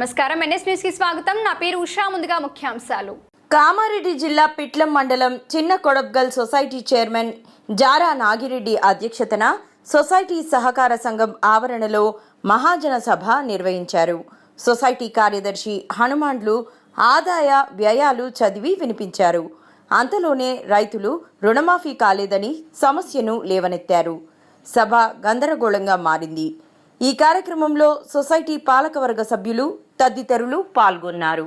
నమస్కారం. ఎన్ఎస్ న్యూస్కి స్వాగతం. నా పేరు ఉషా. ముందుగా ముఖ్యాంశాలు. కామారెడ్డి జిల్లా పిట్లం మండలం చిన్న కొడబ్గల్ సొసైటీ చైర్మన్ జారా నాగిరెడ్డి అధ్యక్షతన సొసైటీ సహకార సంఘం ఆవరణలో మహాజన సభ నిర్వహించారు. సొసైటీ కార్యదర్శి హనుమాన్లు ఆదాయ వ్యయాలు చదివి వినిపించారు. అంతలోనే రైతులు రుణమాఫీ కాలేదని సమస్యను లేవనెత్తారు. సభ గందరగోళంగా మారింది. ఈ కార్యక్రమంలో సొసైటీ పాలకవర్గ సభ్యులు తదితరులు పాల్గొన్నారు.